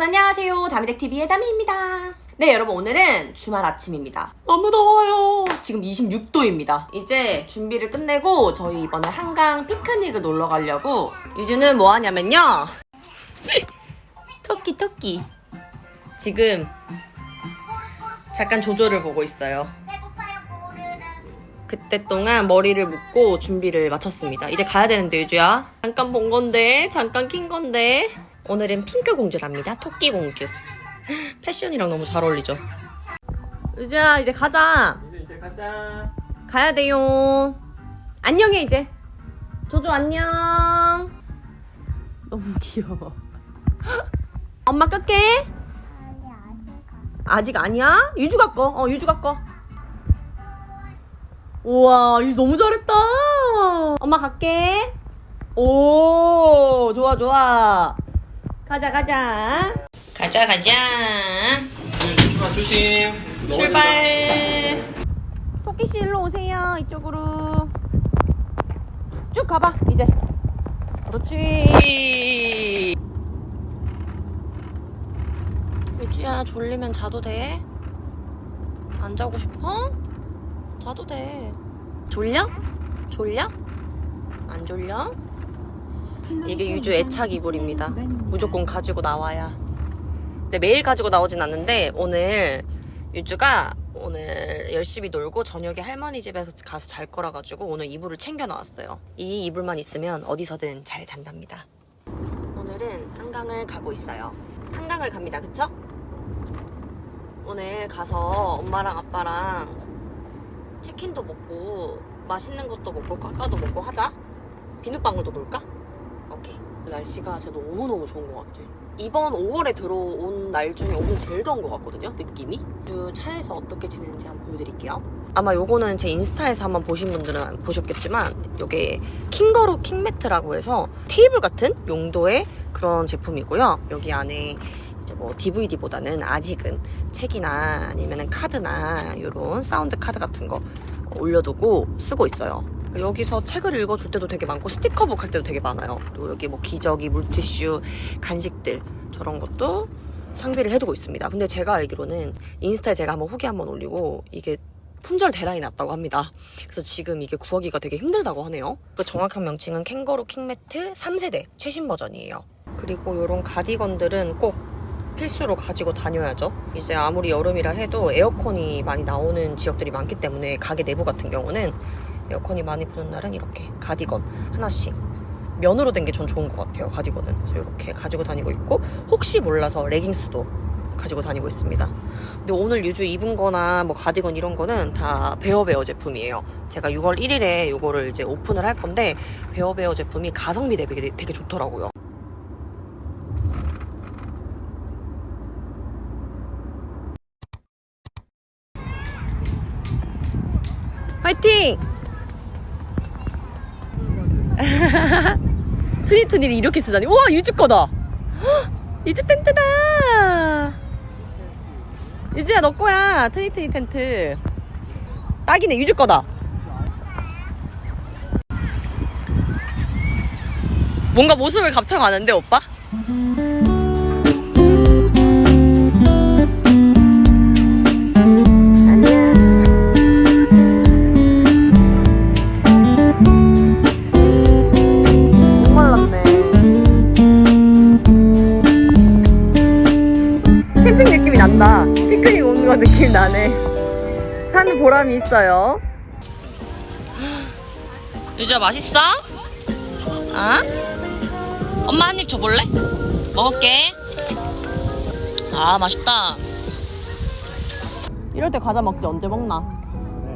안녕하세요. 다미덱TV의 다미입니다. 네, 여러분, 오늘은 주말 아침입니다. 너무 더워요. 지금 26도입니다. 이제 준비를 끝내고 저희 이번에 한강 피크닉을 놀러 가려고 유주는 뭐 하냐면요. 토끼, 토끼. 지금 잠깐 조조를 보고 있어요. 그때 동안 머리를 묶고 준비를 마쳤습니다. 이제 가야 되는데, 유주야. 잠깐 본 건데, 잠깐 낀 건데. 오늘은 핑크 공주랍니다. 토끼 공주. 패션이랑 너무 잘 어울리죠? 유주야, 이제 가자. 이제 이제 가자. 가야 돼요. 안녕해, 이제. 조조 안녕. 너무 귀여워. 엄마 끌게. 아직 아니야? 유주가 꺼. 어, 유주가 꺼. 우와, 유 너무 잘했다. 엄마 갈게. 오, 좋아, 좋아. 가자, 가자. 가자, 가자. 조심하 조심. 출발. 토끼씨 일로 오세요. 이쪽으로. 쭉 가봐, 이제. 그렇지. 유주야, 졸리면 자도 돼? 안 자고 싶어? 자도 돼. 졸려? 졸려? 안 졸려? 이게 유주 애착 이불입니다. 무조건 가지고 나와야. 근데 매일 가지고 나오진 않는데 오늘 유주가 오늘 열심히 놀고 저녁에 할머니 집에서 가서 잘 거라 가지고 오늘 이불을 챙겨 나왔어요. 이 이불만 있으면 어디서든 잘 잔답니다. 오늘은 한강을 가고 있어요. 한강을 갑니다. 그쵸? 오늘 가서 엄마랑 아빠랑 치킨도 먹고 맛있는 것도 먹고 깎아도 먹고 하자. 비눗방울도 놀까? 오케이. 날씨가 진짜 너무너무 좋은 것 같아. 이번 5월에 들어온 날 중에 오늘 제일 더운 것 같거든요, 느낌이. 주 차에서 어떻게 지내는지 한번 보여드릴게요. 아마 요거는 제 인스타에서 한번 보신 분들은 보셨겠지만, 요게 킹거루 킹매트라고 해서 테이블 같은 용도의 그런 제품이고요. 여기 안에 뭐 DVD보다는 아직은 책이나 아니면 카드나 이런 사운드 카드 같은 거 올려두고 쓰고 있어요. 여기서 책을 읽어줄 때도 되게 많고 스티커북 할 때도 되게 많아요. 그리고 여기 뭐 기저귀, 물티슈, 간식들 저런 것도 상비를 해두고 있습니다. 근데 제가 알기로는 인스타에 제가 한번 후기 한번 올리고 이게 품절 대란이 났다고 합니다. 그래서 지금 이게 구하기가 되게 힘들다고 하네요. 그 정확한 명칭은 캥거루 킹매트 3세대 최신 버전이에요. 그리고 이런 가디건들은 꼭 필수로 가지고 다녀야죠. 이제 아무리 여름이라 해도 에어컨이 많이 나오는 지역들이 많기 때문에 가게 내부 같은 경우는 에어컨이 많이 부는 날은 이렇게 가디건 하나씩 면으로 된 게 전 좋은 것 같아요. 가디건은 그래서 이렇게 가지고 다니고 있고 혹시 몰라서 레깅스도 가지고 다니고 있습니다. 근데 오늘 유주 입은 거나 뭐 가디건 이런 거는 다 베어베어 제품이에요. 제가 6월 1일에 이거를 이제 오픈을 할 건데 베어베어 제품이 가성비 대비 되게 좋더라고요. 화이팅! 트니트니를 이렇게 쓰다니. 우와, 유주 거다! 헉, 유주 텐트다! 유주야, 너 거야. 트니트니 텐트. 딱이네, 유주 거다. 뭔가 모습을 갑쳐가는데, 오빠? 느낌 나네. 산 보람이 있어요. 유주야 맛있어? 아? 엄마 한 입 줘볼래? 먹을게. 아 맛있다. 이럴 때 과자 먹지 언제 먹나?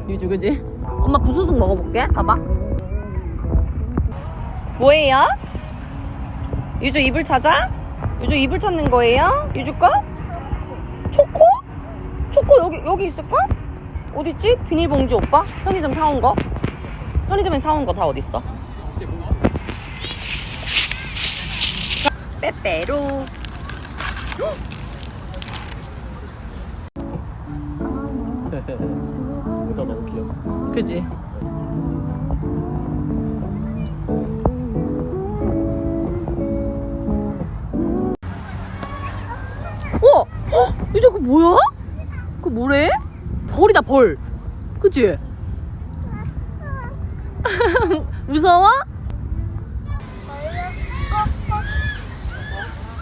유주 그지? 엄마 부스스 먹어볼게. 봐봐. 뭐예요? 유주 이불 찾아? 유주 이불 찾는 거예요? 유주 거? 초코? 초코 여기 여기 있을까? 어딨지? 비닐봉지 오빠? 편의점 사온 거? 편의점에 사온 거 다 어딨어? 빼빼로 너무 귀여워. 그지? 뭐야? 벌이다 벌 그치? 무서워?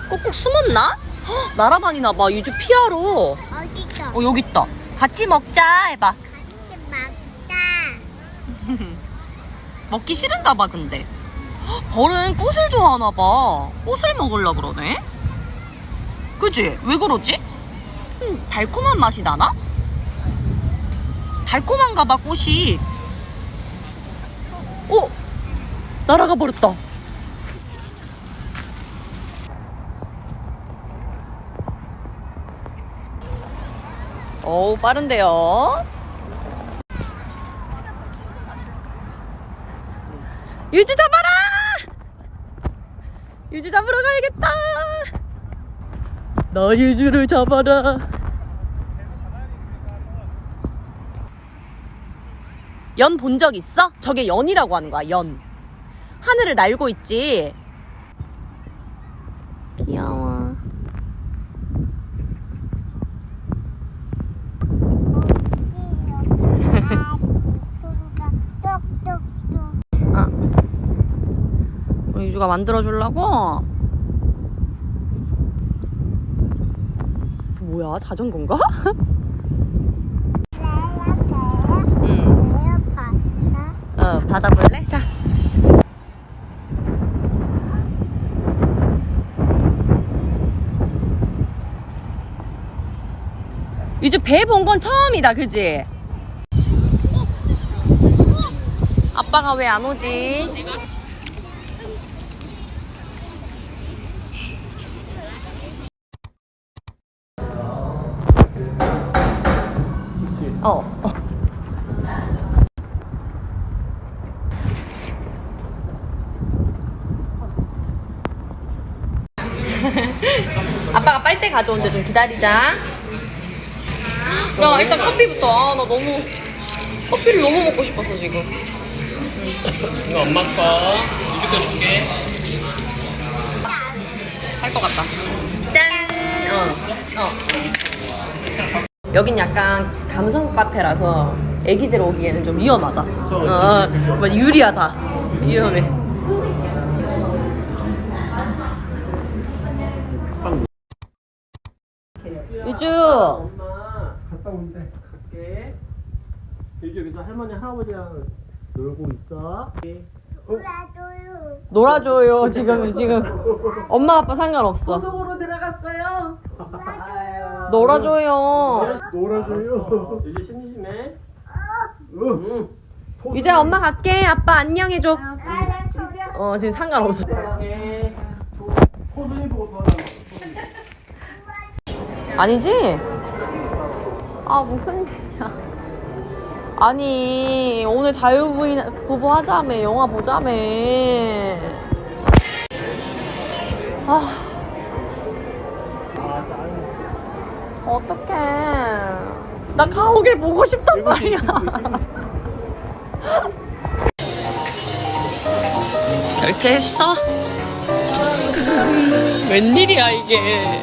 꼭꼭 숨었나? 헉, 날아다니나 봐 유주 피하러 어 어디 있어? 여기 있다 같이 먹자 해봐 같이 먹자. 먹기 싫은가 봐 근데 헉, 벌은 꽃을 좋아하나 봐 꽃을 먹으려 그러네 그지? 왜 그러지? 음, 달콤한 맛이 나나? 달콤한가 봐 꽃이 어? 날아가 버렸다 어우 빠른데요 유주 잡아라! 유주 잡으러 가야겠다! 나 유주를 잡아라. 연 본 적 있어? 저게 연이라고 하는 거야, 연. 하늘을 날고 있지. 귀여워. 아. 우리 유주가 만들어 주려고? 뭐야, 자전거인가? 어, 받아볼래? 자. 유주 배본 건 처음이다, 그지? 아빠가 왜 안 오지? 어. 어. 아빠가 빨대 가져온대 좀 기다리자. 야 일단 커피부터. 아 나 너무 커피를 너무 먹고 싶었어 지금. 이거 엄마 거. 거 줄게. 살 것 같다. 짠! 어, 어. 여긴 약간 감성 카페라서 애기들 오기에는 좀 위험하다. 어, 뭐 유리하다. 위험해. 유주! 엄마 갔다 온대. 갈게. 유주 여기서 할머니 할아버지랑 놀고 있어. 놀아줘요. 놀아줘요, 지금, 지금. 엄마, 아빠 상관없어. 속으로 들어갔어요. 놀아줘요. 놀아줘요. 유주 심심해? 응. 유재 엄마 갈게. 아빠 안녕해줘. 어, 지금 상관없어. 갈게. 호순이 보고 더 아니지? 아 무슨 일이야? 아니 오늘 자유부인 부부 하자며 영화 보자며 아. 어떡해. 나 가오길 보고 싶단 말이야. 결제했어? 웬일이야 이게